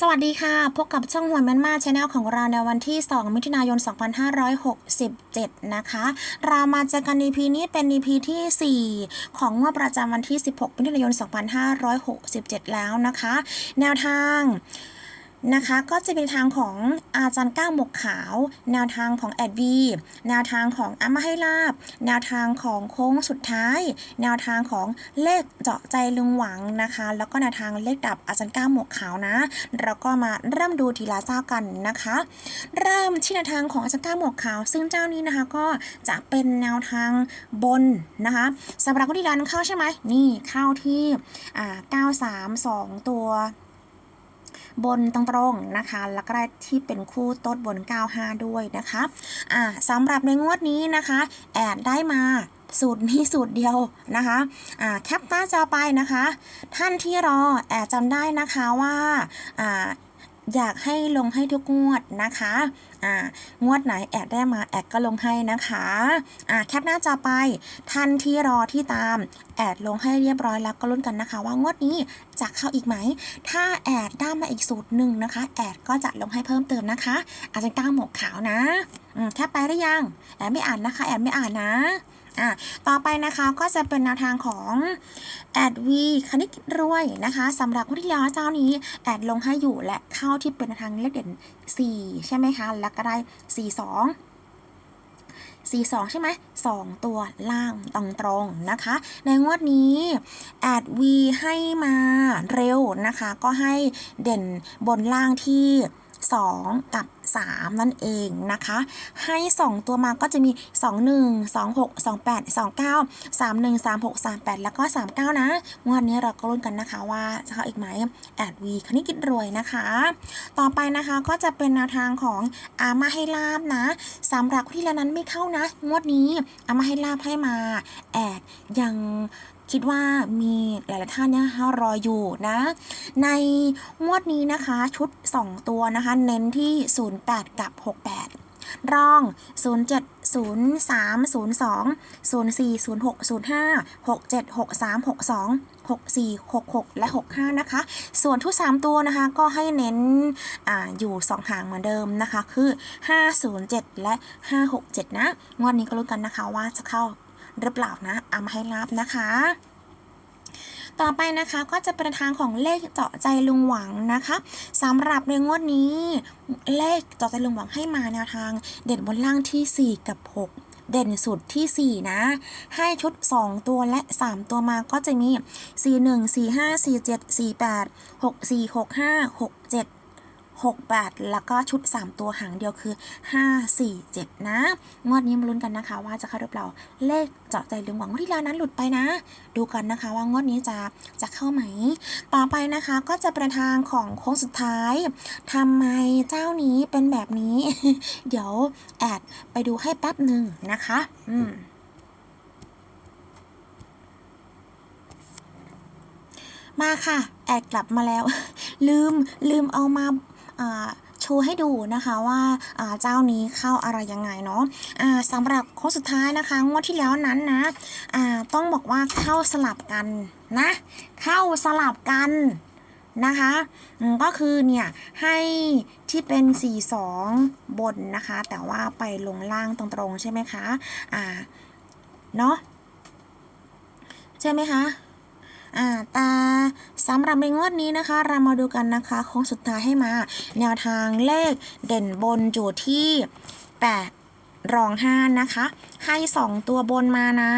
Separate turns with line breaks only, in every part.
สวัสดีค่ะ พบกับช่องหวนแมนมาชาแนลของเราในวันที่ 2 มิถุนายน 2567 นะคะ เรามาเจอกัน EP นี้เป็น EP ที่ 4 ของงวดประจำวันที่ 16 มิถุนายน 2567 แล้วนะคะ แนวทาง นะคะ ก็จะเป็นทางของอาจารย์ก้าวหมกขาว แนวทางของแอดวีแนวทางของอามาให้ลาบ แนวทางของโค้งสุดท้าย แนวทางของเลขเจาะใจลุงหวังนะคะ แล้วก็แนวทางเลขดับอาจารย์ก้าวหมวกขาวนะ เราก็มาเริ่มดูทีละเจ้ากันนะคะ เริ่มที่แนวทางของอาจารย์ก้าวหมวกขาว ซึ่งเจ้านี้นะคะก็จะเป็นแนวทางบนนะคะสำหรับคนที่ร้านเข้าใช่ไหมนี่เข้าที่อ่า932 ตัว บนตรงๆนะคะ แล้วก็ได้ที่เป็นคู่ต้นบน 95 ด้วยนะคะอ่าสำหรับในงวดนี้นะคะ แอดได้มาสูตรนี้สูตรเดียวนะคะอ่าแคปหน้าจอไปนะคะ ท่านที่รอแอดจำได้นะคะว่าอ่า อยากให้ลงให้ทุกงวดนะคะอ่างวดไหนแอดได้มาแอดก็ลงให้นะคะอ่าแคปหน้าจอไปท่านที่รอที่ตามแอดลงให้เรียบร้อยแล้วก็ลุ้นกันนะคะ ว่างวดนี้จะเข้าอีกไหม ถ้าแอดได้มาอีกสูตรหนึ่งนะคะ แอดก็จะลงให้เพิ่มเติมนะคะ อาจจะก้าวหมวกขาวนะอืมแคปไปหรือยังแอดไม่อ่านนะคะ แอดไม่อ่านนะ อะต่อไปนะคะก็จะเป็นแนวทางของแอดวีคณิตรวยนะคะสำหรับผู้ที่รอเจ้านี้แอดลงให้อยู่และเข้าที่เป็นแนวทางเลขเด่น 4 ใช่ไหมคะ แล้วก็ได้ 4 2 4 2 ใช่ไหม2ตัวล่างตรงตรงนะคะ ในงวดนี้แอดวีให้มาเร็วนะคะ ก็ให้เด่นบนล่างที่ 2 กับ 3 นั่นเองนะคะ ให้ 2 ตัวมาก็จะมี 2 1 2 6 2 8 2 9 3 1 3 6 3 8 แล้วก็ 39 นะงวดนี้เราก็ลุ้นกันนะคะว่าจะเข้าอีกไหมแอดวีคณิตกิจรวยนะคะ ต่อไปนะคะก็จะเป็นแนวทางของอามาให้ลาบนะสำหรับที่แล้วนั้นไม่เข้านะ งวดนี้อามาให้ลาบให้มาแอดยัง คิดว่ามีหลายๆท่านเนี่ยรออยู่นะ ในงวดนี้นะคะชุด 2 ตัวนะคะ เน้นที่ 08 กับ 68 ร่อง 07 03 02 04 06 05 67 63 62 64 66 และ 65 นะคะ ส่วนทุก 3 ตัวนะคะก็ให้เน้นออยู่ 2 หางเหมือนเดิมนะคะ คือ 507 และ 567 นะ งวดนี้ก็รู้กันนะคะว่าจะเข้า หรือเปล่านะเอามาให้รับนะคะ ต่อไปนะคะก็จะเป็นทางของเลขเจาะใจลุงหวังนะคะสำหรับในงวดนี้ เลขเจาะใจลุงหวังให้มาแนวทาง เด่นบนล่างที่ 4 กับ 6เด่นสุดที่ 4 นะ ให้ชุด 2 ตัวและ 3 ตัวมาก็จะมี 4 1 4 5 4 7 4 8 6 4 6 5 6 7 68แล้วก็ชุด 3 ตัวหางเดียวคือ 5 4 7 นะ งวดนี้มาลุ้นกันนะคะ ว่าจะเข้าหรือเปล่า เลขเจาะใจลุงหวังว่าที่แล้วนั้นหลุดไปนะ ดูกันนะคะว่างวดนี้จะจะเข้าไหม ต่อไปนะคะก็จะเป็นทางของโค้งสุดท้ายทำไมเจ้านี้เป็นแบบนี้ เดี๋ยวแอดไปดูให้แป๊บหนึ่งนะคะ อืมมาค่ะ แอดกลับมาแล้ว ลืมลืมเอามา ชว์ให้ดูนะคะว่าเจ้านี้เข้าอะไรยังไงเนาะสำหรับโค้งสุดท้ายนะคะ งวดที่แล้วนั้นนะต้องบอกว่าเข้าสลับกันนะ เข้าสลับกันนะคะก็คือเนี่ยให้ที่เป็น 4 2 บนนะคะ แต่ว่าไปลงล่างตรงๆ ใช่ไหมคะอ่าเนาะใช่ไหมคะ อ่าตาสำหรับในงวดนี้นะคะ เรามาดูกันนะคะโค้งสุดท้ายให้มา แนวทางเลขเด่นบนอยู่ที่8 รอง5นะคะ ให้ 2 ตัวบนมานะ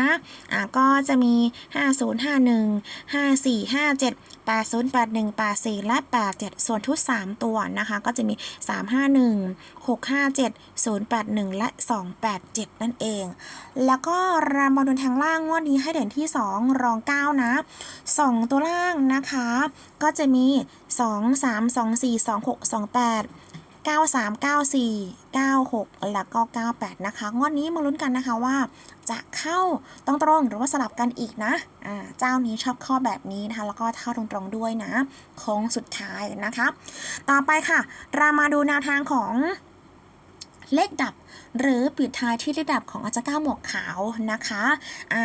อ่าก็จะมี 5051 5457 8081 84 และ 87 ส่วนทุก 3 ตัวนะคะ ก็จะมี 351 657 081 และ 287 นั่นเอง แล้วก็รามาดูทางล่างงวดนี้ให้เด่นที่ 2 รอง 9 นะ 2 ตัวล่างนะคะ ก็จะมี 2 3 2 4 2 6 2 8 9 3 9 4 9 6 แล้วก็ 98 นะคะ งวดนี้มาลุ้นกันนะคะว่า จะเข้าตรงๆหรือว่าสลับกันอีกนะอ่าเจ้านี้ชอบข้อแบบนี้นะคะ แล้วก็เข้าตรงๆด้วยนะโค้งสุดท้ายนะคะ ต่อไปค่ะ เรามาดูแนวทางของเลขดับ หรือปิดท้ายที่เลขดับของอาจารย์ก้าหมวกขาวนะคะอ่า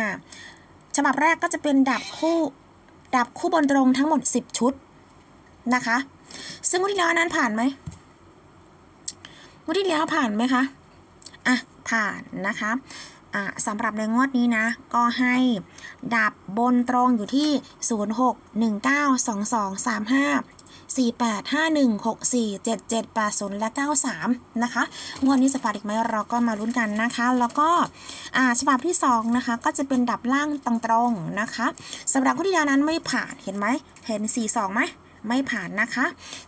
ฉบับแรกก็จะเป็นดับคู่ดับคู่บนตรงทั้งหมด 10 ชุดนะคะ ซึ่งงวดที่แล้วนั้นผ่านไหม งวดที่แล้วผ่านไหมคะ อะ ผ่านนะคะอะสำหรับในงวดนี้นะ ก็ให้ดับบนตรงอยู่ที่ 0 6 1 9 2 2 3 5 4 8 5 1 6 4 7 7 8 0 และ 93 นะคะ งวดนี้จะผ่านอีกไหมเราก็มาลุ้นกันนะคะ แล้วก็อ่าฉบับที่ 2 นะคะ ก็จะเป็นดับล่างตรงๆนะคะสำหรับคนที่แล้วนั้นไม่ผ่านเห็นไหมเห็น 4 2ไหม ไม่ผ่านนะคะ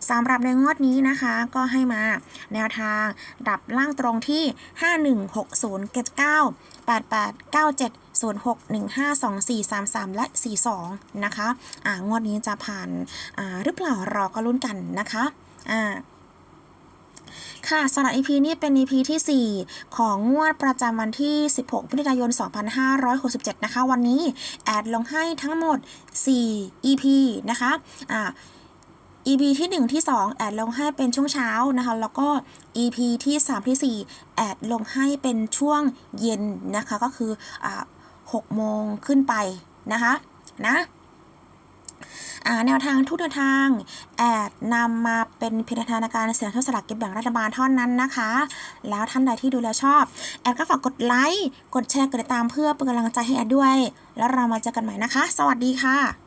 สำหรับในงวดนี้นะคะ ก็ให้มาแนวทางดับล่างตรงที่ 5160 79 88 97 06 15 24 33 และ 42 นะคะอ่างวดนี้จะผ่านอ่าหรือเปล่าเราก็ลุ้นกันนะคะอ่าค่ะสำหรับ EP นี้เป็น EP ที่ 4 ของงวดประจำวันที่ 16พฤศจิกายน 2567 นะคะ วันนี้แอดลงให้ทั้งหมด 4 EP นะคะ อ่า EP ที่ 1 ที่ 2 แอดลงให้เป็นช่วงเช้านะคะ แล้วก็ EP ที่ 3 ที่ 4 แอดลงให้เป็นช่วงเย็นนะคะ ก็คืออ่า6โมงขึ้นไปนะคะ นะแนวทางทุกแนวทาง แอดนำมาเป็นเพียงแนวทางในการเสี่ยงโชคสลากกินแบ่งรัฐบาลเท่านั้นนะคะ แล้วท่านใดที่ดูแล้วชอบ แอดก็ฝากกดไลค์ กดแชร์ กดติดตามเพื่อเป็นกำลังใจให้แอดด้วย แล้วเรามาเจอกันใหม่นะคะ สวัสดีค่ะ